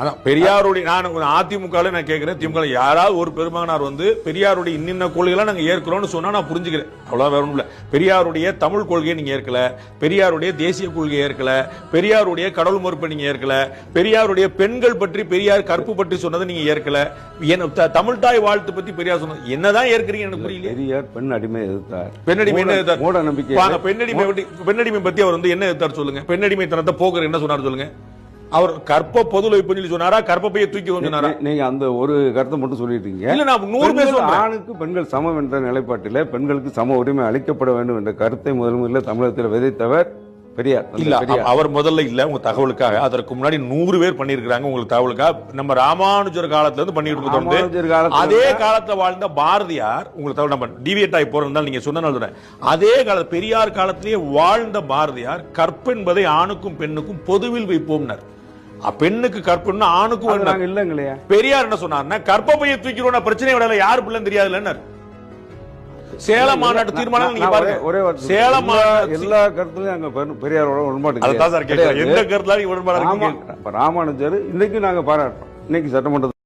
அதான் பெரியாருடைய நான் அதிமுக நான் கேட்கிறேன் திமுக யாராவது ஒரு பெருமகனார் வந்து பெரியாருடைய இன்னின்ன கொள்கைகளை நாங்க ஏற்கிறோம்னு சொன்னா நான் புரிஞ்சுக்கிறேன். அவ்வளவு வேற இல்ல பெரியாருடைய தமிழ் கொள்கையை நீங்க ஏற்கல பெரியாருடைய தேசிய கொள்கையை ஏற்கல பெரியாருடைய கடவுள் மறுப்பை நீங்க ஏற்கல பெரியாருடைய பெண்கள் பற்றி பெரியார் கற்பு பற்றி சொன்னதை நீங்க ஏற்கல. தமிழ் தாய் வாழ்த்து பத்தி பெரியார் சொன்னது என்னதான் ஏற்கிறீங்க எனக்கு புரியல பெரியார் பெண் அடிமை எதிர்த்தார். பெண்ணடிமை என்ன எதிர்த்தார்? மூட நம்பிக்கை பெண்ணடிமை பத்தி பெண்ணடிமை பத்தி அவர் வந்து என்ன எதிர்த்தார் சொல்லுங்க. பெண்ணடிமைத்தனத்தை போக்குற என்ன சொன்னார் சொல்லுங்க. அவர் கற்ப பொதுல வைப்புன்னு சொல்லி சொன்னாரா? கற்பப்பையை தூக்கி சொன்னாரா? நீங்க அந்த ஒரு கருத்தை மட்டும் சொல்லிட்டு இருக்கீங்க இல்ல நான் நூறு பேர் ஆணுக்கு பெண்கள் சமம் என்ற நிலைப்பாட்டிலே பெண்களுக்கு சம உரிமை அளிக்கப்பட வேண்டும் என்ற கருத்தை முதல் முதல்ல தமிழகத்தில் விதைத்தவர் பெரியார். இல்ல அவர் முதல்ல இல்ல உங்க தகவலுக்காக. அதற்கு முன்னாடி நூறு பேர் பண்ணிருக்காங்க உங்களுக்கு தகவலுக்காக நம்ம ராமானுஜர் காலத்துல இருந்து பண்ணிட்டு இருக்கோம் அதே காலத்துல வாழ்ந்த பாரதியார் உங்களுக்கு தகவல் நம்ம டிவியேட் ஆகி போறதுனால நீங்க சொன்ன சொல்றேன் அதே கால பெரியார் காலத்திலேயே வாழ்ந்த பாரதியார் கற்பென்பதை ஆணுக்கும் பெண்ணுக்கும் பொதுவில் வைப்போம்னர். பெண்ணுக்கு கற்புன்னா ஆணுக்கும் இல்லைங்களையா பெரியார் என்ன சொன்னார்னா கற்பப்பையை தூக்கிறோம் பிரச்சனை விடல யாரு பிள்ளைன்னு தெரியாதுல்ல சேலம் மாநாட்டு தீர்மானம் நீங்க பாருங்க. ஒரே சேலம் எல்லா- கருத்துலயும் அங்க பெரு- பெரியாரோட உடன்பாடு. எந்த கருத்துல உடன்பாடு ராமானுஜர் இன்னைக்கு நாங்க பாராட்டுறோம். இன்னைக்கு சட்டமன்றத்தில்